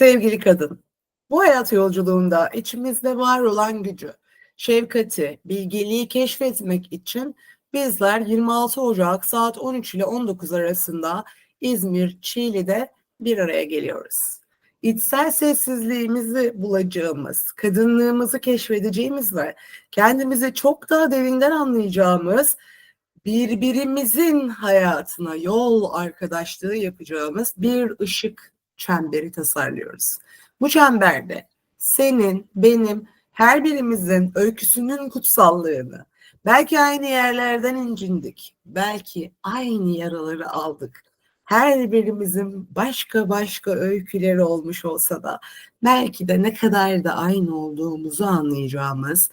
Sevgili kadın, bu hayat yolculuğunda içimizde var olan gücü, şefkati, bilgeliği keşfetmek için bizler 26 Ocak saat 13 ile 19 arasında İzmir, Çiğli'de bir araya geliyoruz. İçsel sessizliğimizi bulacağımız, kadınlığımızı keşfedeceğimiz ve kendimizi çok daha derinden anlayacağımız birbirimizin hayatına yol arkadaşlığı yapacağımız bir ışık çemberi tasarlıyoruz. Bu çemberde senin, benim, her birimizin öyküsünün kutsallığını, belki aynı yerlerden incindik, belki aynı yaraları aldık. Her birimizin başka başka öyküleri olmuş olsa da belki de ne kadar da aynı olduğumuzu anlayacağımız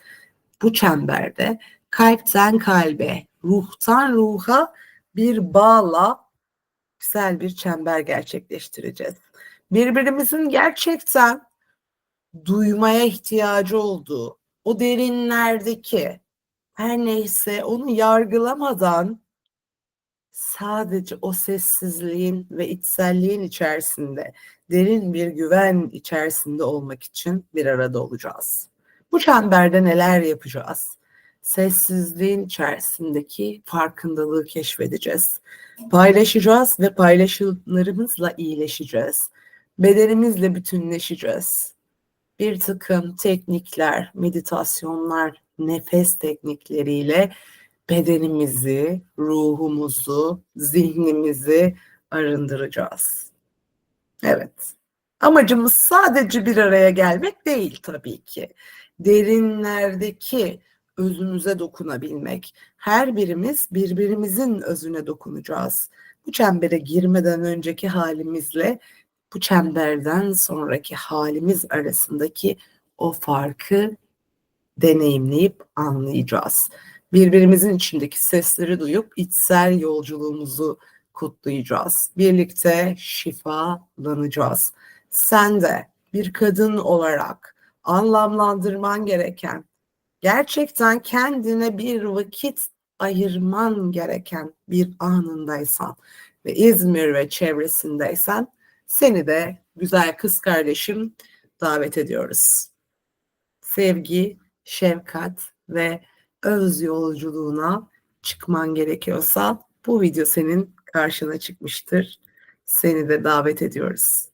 bu çemberde kalpten kalbe, ruhtan ruha bir bağla güzel bir çember gerçekleştireceğiz. Birbirimizin gerçekten duymaya ihtiyacı olduğu, o derinlerdeki her neyse onu yargılamadan sadece o sessizliğin ve içselliğin içerisinde derin bir güven içerisinde olmak için bir arada olacağız. Bu çemberde neler yapacağız? Sessizliğin içerisindeki farkındalığı keşfedeceğiz. Paylaşacağız ve paylaşımlarımızla iyileşeceğiz. Bedenimizle bütünleşeceğiz. Bir takım teknikler, meditasyonlar, nefes teknikleriyle bedenimizi, ruhumuzu, zihnimizi arındıracağız. Evet. Amacımız sadece bir araya gelmek değil tabii ki. Derinlerdeki özümüze dokunabilmek. Her birimiz birbirimizin özüne dokunacağız. Bu çembere girmeden önceki halimizle bu çemberden sonraki halimiz arasındaki o farkı deneyimleyip anlayacağız. Birbirimizin içindeki sesleri duyup içsel yolculuğumuzu kutlayacağız. Birlikte şifalanacağız. Sen de bir kadın olarak anlamlandırman gereken, gerçekten kendine bir vakit ayırman gereken bir anındaysan ve İzmir ve çevresindeysen seni de güzel kız kardeşim davet ediyoruz. Sevgi, şefkat ve öz yolculuğuna çıkman gerekiyorsa bu video senin karşına çıkmıştır. Seni de davet ediyoruz.